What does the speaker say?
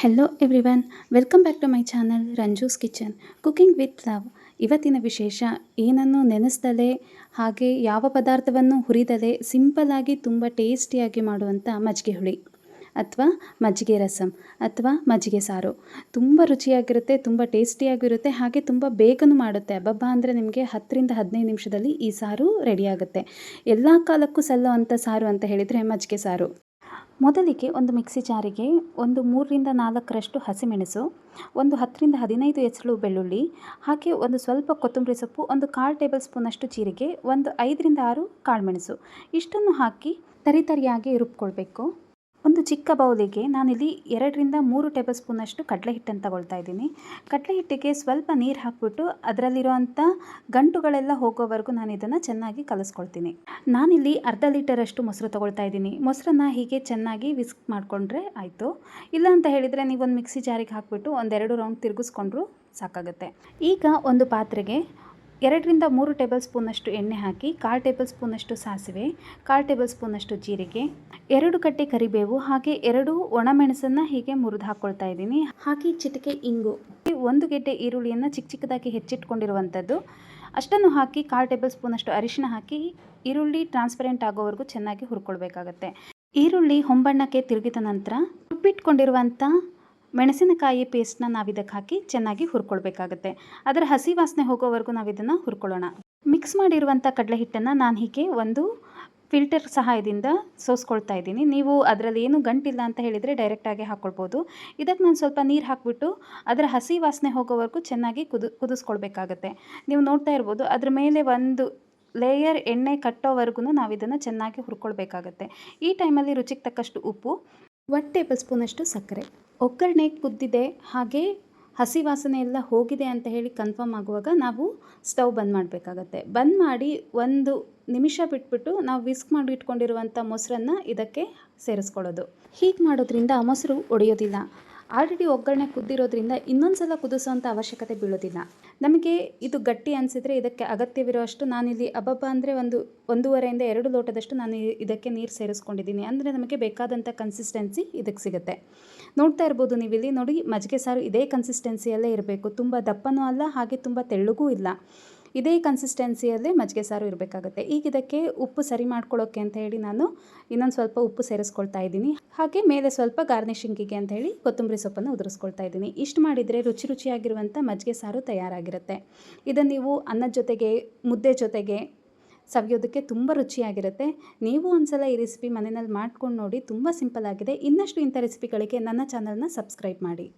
Hello everyone welcome back to my channel Ranju's kitchen cooking with love ಇವತ್ತಿನ ವಿಶೇಷ, ಏನನ್ನು ನೆನೆಸ್ದಲೇ, ಹಾಗೆ ಯಾವ ಪದಾರ್ಥವನ್ನು ಹುರಿದಲೇ ಸಿಂಪಲ್ಲಾಗಿ ತುಂಬ ಟೇಸ್ಟಿಯಾಗಿ ಮಾಡುವಂಥ ಮಜ್ಜಿಗೆ ಹುಳಿ. ಅಥವಾ ಮಜ್ಜಿಗೆ ರಸಂ, ಅಥವಾ ಮಜ್ಜಿಗೆ ಸಾರು. ತುಂಬ ರುಚಿಯಾಗಿರುತ್ತೆ, ತುಂಬ ಟೇಸ್ಟಿಯಾಗಿರುತ್ತೆ ಹಾಗೆ ತುಂಬ ಬೇಗನೂ ಮಾಡುತ್ತೆ. ಹಬ್ಬಬ್ಬ ಅಂದರೆ ನಿಮಗೆ ಹತ್ತರಿಂದ ಹದಿನೈದು ನಿಮಿಷದಲ್ಲಿ ಈ ಸಾರು ರೆಡಿಯಾಗುತ್ತೆ ಎಲ್ಲ ಕಾಲಕ್ಕೂ ಸಲ್ಲುವಂಥ ಸಾರು ಅಂತ ಹೇಳಿದರೆ ಮಜ್ಜಿಗೆ ಸಾರು. ಮೊದಲಿಗೆ ಒಂದು ಮಿಕ್ಸಿ ಜಾರಿಗೆ ಒಂದು ಮೂರರಿಂದ ನಾಲ್ಕರಷ್ಟು ಹಸಿಮೆಣಸು, ಒಂದು ಹತ್ತರಿಂದ ಹದಿನೈದು ಎಸಳು ಬೆಳ್ಳುಳ್ಳಿ, ಹಾಗೆ ಒಂದು ಸ್ವಲ್ಪ ಕೊತ್ತಂಬರಿ ಸೊಪ್ಪು, ಒಂದು ಕಾಲು ಟೇಬಲ್ ಸ್ಪೂನಷ್ಟು ಜೀರಿಗೆ, ಒಂದು ಐದರಿಂದ ಆರು ಕಾಳುಮೆಣಸು ಇಷ್ಟನ್ನು ಹಾಕಿ ತರಿತರಿಯಾಗಿ ರುಬ್ಕೊಳ್ಬೇಕು. ಒಂದು ಚಿಕ್ಕ ಬೌಲಿಗೆ ನಾನಿಲ್ಲಿ ಎರಡರಿಂದ ಮೂರು ಟೇಬಲ್ ಸ್ಪೂನಷ್ಟು ಕಡಲೆ ಹಿಟ್ಟನ್ನು ತಗೊಳ್ತಾ ಇದ್ದೀನಿ. ಕಡಲೆ ಹಿಟ್ಟಿಗೆ ಸ್ವಲ್ಪ ನೀರು ಹಾಕಿಬಿಟ್ಟು ಅದರಲ್ಲಿರುವಂಥ ಗಂಟುಗಳೆಲ್ಲ ಹೋಗೋವರೆಗೂ ನಾನು ಇದನ್ನು ಚೆನ್ನಾಗಿ ಕಲಿಸ್ಕೊಳ್ತೀನಿ. ನಾನಿಲ್ಲಿ ಅರ್ಧ ಲೀಟರಷ್ಟು ಮೊಸರು ತಗೊಳ್ತಾ ಇದ್ದೀನಿ. ಮೊಸರನ್ನು ಹೀಗೆ ಚೆನ್ನಾಗಿ ವಿಸ್ಕ್ ಮಾಡಿಕೊಂಡ್ರೆ ಆಯಿತು. ಇಲ್ಲ ಅಂತ ಹೇಳಿದರೆ ನೀವೊಂದು ಮಿಕ್ಸಿ ಜಾರಿಗೆ ಹಾಕಿಬಿಟ್ಟು ಒಂದೆರಡು ರೌಂಡ್ ತಿರುಗಿಸ್ಕೊಂಡ್ರು ಸಾಕಾಗುತ್ತೆ. ಈಗ ಒಂದು ಪಾತ್ರೆಗೆ ಎರಡರಿಂದ ಮೂರು ಟೇಬಲ್ ಸ್ಪೂನಷ್ಟು ಎಣ್ಣೆ ಹಾಕಿ, ಕಾಲು ಟೇಬಲ್ ಸ್ಪೂನಷ್ಟು ಸಾಸಿವೆ, ಕಾಲು ಟೇಬಲ್ ಸ್ಪೂನಷ್ಟು ಜೀರಿಗೆ, ಎರಡು ಕಟ್ಟೆ ಕರಿಬೇವು, ಹಾಗೆ ಎರಡು ಒಣಮೆಣಸನ್ನು ಹೀಗೆ ಮುರಿದು ಹಾಕ್ಕೊಳ್ತಾ ಇದ್ದೀನಿ. ಹಾಕಿ ಚಿಟಿಕೆ ಇಂಗು. ಒಂದು ಗೆಡ್ಡೆ ಈರುಳ್ಳಿಯನ್ನು ಚಿಕ್ಕ ಚಿಕ್ಕದಾಗಿ ಹೆಚ್ಚಿಟ್ಕೊಂಡಿರುವಂಥದ್ದು. ಅಷ್ಟನ್ನು ಹಾಕಿ ಕಾಲು ಟೇಬಲ್ ಸ್ಪೂನಷ್ಟು ಅರಿಶಿನ ಹಾಕಿ ಈರುಳ್ಳಿ ಟ್ರಾನ್ಸ್ಪರೆಂಟ್ ಆಗೋವರೆಗೂ ಚೆನ್ನಾಗಿ ಹುರ್ಕೊಳ್ಬೇಕಾಗತ್ತೆ. ಈರುಳ್ಳಿ ಹೊಂಬಣ್ಣಕ್ಕೆ ತಿರುಗಿದ ನಂತರ ರುಬ್ಬಿಟ್ಕೊಂಡಿರುವಂಥ ಮೆಣಸಿನಕಾಯಿ ಪೇಸ್ಟ್ನ ನಾವು ಇದಕ್ಕೆ ಹಾಕಿ ಚೆನ್ನಾಗಿ ಹುರ್ಕೊಳ್ಬೇಕಾಗುತ್ತೆ. ಅದರ ಹಸಿ ವಾಸನೆ ಹೋಗೋವರೆಗೂ ನಾವು ಇದನ್ನು ಹುರ್ಕೊಳ್ಳೋಣ. ಮಿಕ್ಸ್ ಮಾಡಿರುವಂಥ ಕಡಲೆ ಹಿಟ್ಟನ್ನು ನಾನು ಹೀಗೆ ಒಂದು ಫಿಲ್ಟರ್ ಸಹಾಯದಿಂದ ಸೋಸ್ಕೊಳ್ತಾ ಇದ್ದೀನಿ. ನೀವು ಅದರಲ್ಲಿ ಏನು ಗಂಟಿಲ್ಲ ಅಂತ ಹೇಳಿದರೆ ಡೈರೆಕ್ಟಾಗಿ ಹಾಕ್ಕೊಳ್ಬೋದು ಇದಕ್ಕೆ ನಾನು ಸ್ವಲ್ಪ ನೀರು ಹಾಕಿಬಿಟ್ಟು ಅದರ ಹಸಿ ವಾಸನೆ ಹೋಗೋವರೆಗೂ ಚೆನ್ನಾಗಿ ಕುದು, ಕುದಿಸ್ಕೊಳ್ಬೇಕಾಗತ್ತೆ. ನೀವು ನೋಡ್ತಾ ಇರ್ಬೋದು, ಅದ್ರ ಮೇಲೆ ಒಂದು ಲೇಯರ್ ಎಣ್ಣೆ ಕಟ್ಟೋವರೆಗೂ ನಾವು ಇದನ್ನು ಚೆನ್ನಾಗಿ ಹುರ್ಕೊಳ್ಬೇಕಾಗತ್ತೆ. ಈ ಟೈಮಲ್ಲಿ ರುಚಿಗೆ ತಕ್ಕಷ್ಟು ಉಪ್ಪು ಒನ್ ಟೇಬಲ್ ಸ್ಪೂನಷ್ಟು ಸಕ್ಕರೆ. ಒಗ್ಗರಣೆ ಕುದ್ದಿದೆ, ಹಾಗೆ ಹಸಿ ವಾಸನೆ ಎಲ್ಲ ಹೋಗಿದೆ ಅಂತ ಹೇಳಿ ಕನ್ಫರ್ಮ್ ಆಗುವಾಗ ನಾವು ಸ್ಟವ್ ಬಂದ್ ಮಾಡಬೇಕಾಗತ್ತೆ. ಬಂದ್ ಮಾಡಿ ಒಂದು ನಿಮಿಷ ಬಿಟ್ಬಿಟ್ಟು ನಾವು ವಿಸ್ಕ್ ಮಾಡಿ ಇಟ್ಕೊಂಡಿರುವಂಥ ಮೊಸರನ್ನು ಇದಕ್ಕೆ ಸೇರಿಸ್ಕೊಳ್ಳೋದು. ಹೀಗೆ ಮಾಡೋದ್ರಿಂದ ಮೊಸರು ಒಡೆಯೋದಿಲ್ಲ. ಆಲ್ರೆಡಿ ಒಗ್ಗರಣೆ ಕುದ್ದಿರೋದ್ರಿಂದ ಇನ್ನೊಂದು ಸಲ ಕುದಿಸುವಂಥ ಅವಶ್ಯಕತೆ ಬೀಳೋದಿಲ್ಲ. ನಮಗೆ ಇದು ಗಟ್ಟಿ ಅನಿಸಿದರೆ ಇದಕ್ಕೆ ಅಗತ್ಯವಿರುವಷ್ಟು ನಾನಿಲ್ಲಿ ಅಬ್ಬಬ್ಬ ಅಂದರೆ ಒಂದು ಒಂದೂವರೆಯಿಂದ ಎರಡು ಲೋಟದಷ್ಟು ನಾನು ಇದಕ್ಕೆ ನೀರು ಸೇರಿಸ್ಕೊಂಡಿದ್ದೀನಿ. ಅಂದರೆ ನಮಗೆ ಬೇಕಾದಂಥ ಕನ್ಸಿಸ್ಟೆನ್ಸಿ ಇದಕ್ಕೆ ಸಿಗುತ್ತೆ. ನೋಡ್ತಾ ಇರ್ಬೋದು ನೀವು ಇಲ್ಲಿ ನೋಡಿ, ಮಜ್ಜಿಗೆ ಸಾರು ಇದೇ ಕನ್ಸಿಸ್ಟೆನ್ಸಿಯಲ್ಲೇ ಇರಬೇಕು. ತುಂಬ ದಪ್ಪನೂ ಅಲ್ಲ, ಹಾಗೆ ತುಂಬ ತೆಳ್ಳಗೂ ಇಲ್ಲ. ಇದೇ ಕನ್ಸಿಸ್ಟೆನ್ಸಿಯಲ್ಲಿ ಮಜ್ಜಿಗೆ ಸಾರು ಇರಬೇಕಾಗುತ್ತೆ. ಈಗ ಇದಕ್ಕೆ ಉಪ್ಪು ಸರಿ ಮಾಡ್ಕೊಳ್ಳೋಕ್ಕೆ ಅಂತ ಹೇಳಿ ನಾನು ಇನ್ನೊಂದು ಸ್ವಲ್ಪ ಉಪ್ಪು ಸೇರಿಸ್ಕೊಳ್ತಾ ಇದ್ದೀನಿ. ಹಾಗೆ ಮೇಲೆ ಸ್ವಲ್ಪ ಗಾರ್ನಿಷಿಂಗಿಗೆ ಅಂತ ಹೇಳಿ ಕೊತ್ತಂಬರಿ ಸೊಪ್ಪನ್ನು ಉದುರಿಸ್ಕೊಳ್ತಾ ಇದ್ದೀನಿ. ಇಷ್ಟು ಮಾಡಿದರೆ ರುಚಿ ರುಚಿಯಾಗಿರುವಂಥ ಮಜ್ಜಿಗೆ ಸಾರು ತಯಾರಾಗಿರುತ್ತೆ. ಇದನ್ನು ನೀವು ಅನ್ನದ ಜೊತೆಗೆ, ಮುದ್ದೆ ಜೊತೆಗೆ ಸವಿಯೋದಕ್ಕೆ ತುಂಬ ರುಚಿಯಾಗಿರುತ್ತೆ. ನೀವು ಒಂದ್ಸಲ ಈ ರೆಸಿಪಿ ಮನೆಯಲ್ಲಿ ಮಾಡ್ಕೊಂಡು ನೋಡಿ ತುಂಬ ಸಿಂಪಲ್ ಆಗಿದೆ. ಇನ್ನಷ್ಟು ಇಂಥ ರೆಸಿಪಿಗಳಿಗೆ ನನ್ನ ಚಾನಲ್ನ ಸಬ್ಸ್ಕ್ರೈಬ್ ಮಾಡಿ.